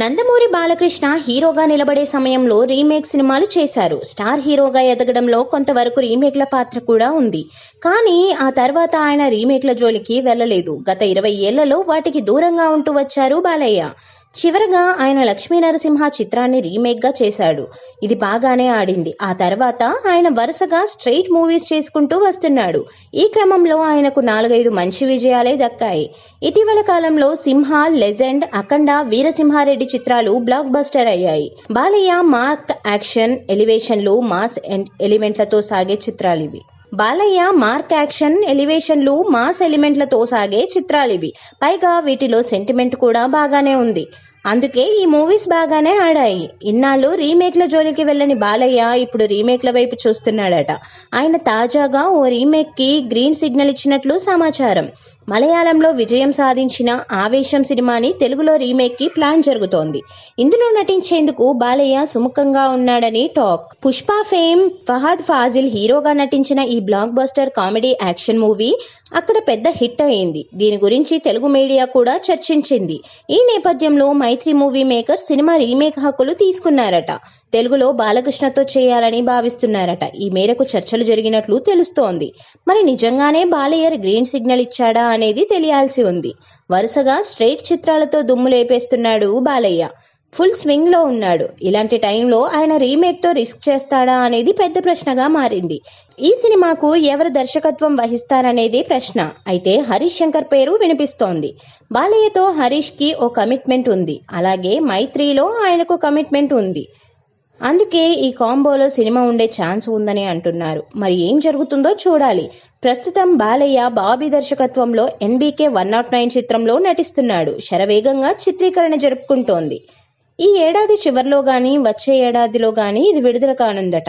నందమూరి బాలకృష్ణ హీరోగా నిలబడే సమయంలో రీమేక్ సినిమాలు చేశారు. స్టార్ హీరోగా ఎదగడంలో కొంతవరకు రీమేక్ల పాత్ర కూడా ఉంది. కానీ ఆ తర్వాత ఆయన రీమేక్ల జోలికి వెళ్ళలేదు. గత ఇరవై ఏళ్ళలో వాటికి దూరంగా ఉంటూ వచ్చారు బాలయ్య. చివరగా ఆయన లక్ష్మీ నరసింహ చిత్రాన్ని రీమేక్గా చేశాడు. ఇది బాగానే ఆడింది. ఆ తర్వాత ఆయన వరుసగా స్ట్రైట్ మూవీస్ చేసుకుంటూ వస్తున్నాడు. ఈ క్రమంలో ఆయనకు నాలుగైదు మంచి విజయాలే దక్కాయి. ఇటీవల కాలంలో సింహ లెజెండ్ అఖండ వీరసింహారెడ్డి చిత్రాలు బ్లాక్ బస్టర్ అయ్యాయి. బాలయ్య మార్క్ యాక్షన్ ఎలివేషన్లు మాస్ ఎలిమెంట్లతో సాగే చిత్రాలు ఇవి బాలయ్య మార్క్ యాక్షన్ ఎలివేషన్లు మాస్ ఎలిమెంట్లతో సాగే చిత్రాలివి. పైగా వీటిలో సెంటిమెంట్ కూడా బాగానే ఉంది. అందుకే ఈ మూవీస్ బాగానే ఆడాయి. ఇన్నాళ్ళు రీమేక్ల జోలికి వెళ్ళని బాలయ్య ఇప్పుడు రీమేక్ల వైపు చూస్తున్నాడట. ఆయన తాజాగా ఓ రీమేక్కి గ్రీన్ సిగ్నల్ ఇచ్చినట్లు సమాచారం. మలయాళంలో విజయం సాధించిన ఆవేశం సినిమాని తెలుగులో రీమేక్కి ప్లాన్ జరుగుతోంది. ఇందులో నటించేందుకు బాలయ్య సుముఖంగా ఉన్నాడని టాక్. పుష్ప ఫేమ్ ఫహద్ ఫాజిల్ హీరోగా నటించిన ఈ blockbuster comedy action movie అక్కడ పెద్ద హిట్ అయింది. దీని గురించి తెలుగు మీడియా కూడా చర్చించింది. ఈ నేపథ్యంలో Mythri movie maker cinema remake హక్కులు తీసుకున్నారట. తెలుగులో బాలకృష్ణతో చేయాలని భావిస్తున్నారట. ఈ మేరకు చర్చలు జరిగినట్లు తెలుస్తోంది. మరి నిజంగానే బాలయ్య గ్రీన్ సిగ్నల్ ఇచ్చాడా అనేది తెలియాల్సి ఉంది. వరుసగా స్ట్రైట్ చిత్రాలతో దుమ్ము లేపేస్తున్నాడు బాలయ్య. ఫుల్ స్వింగ్లో ఉన్నాడు. ఇలాంటి టైంలో ఆయన రీమేక్తో రిస్క్ చేస్తాడా అనేది పెద్ద ప్రశ్నగా మారింది. ఈ సినిమాకు ఎవరు దర్శకత్వం వహిస్తారనేది ప్రశ్న. అయితే హరీష్ శంకర్ పేరు వినిపిస్తోంది. బాలయ్యతో హరీష్కి ఓ కమిట్మెంట్ ఉంది. అలాగే మైత్రిలో ఆయనకు కమిట్మెంట్ ఉంది. అందుకే ఈ కాంబోలో సినిమా ఉండే ఛాన్స్ ఉందని అంటున్నారు. మరి ఏం జరుగుతుందో చూడాలి. ప్రస్తుతం బాలయ్య బాబీ దర్శకత్వంలో ఎన్బీకే వన్ నాట్ నైన్ చిత్రంలో నటిస్తున్నాడు. శరవేగంగా చిత్రీకరణ జరుపుకుంటోంది. ఈ ఏడాది చివరిలో కానీ వచ్చే ఏడాదిలో కానీ ఇది విడుదల కానుందట.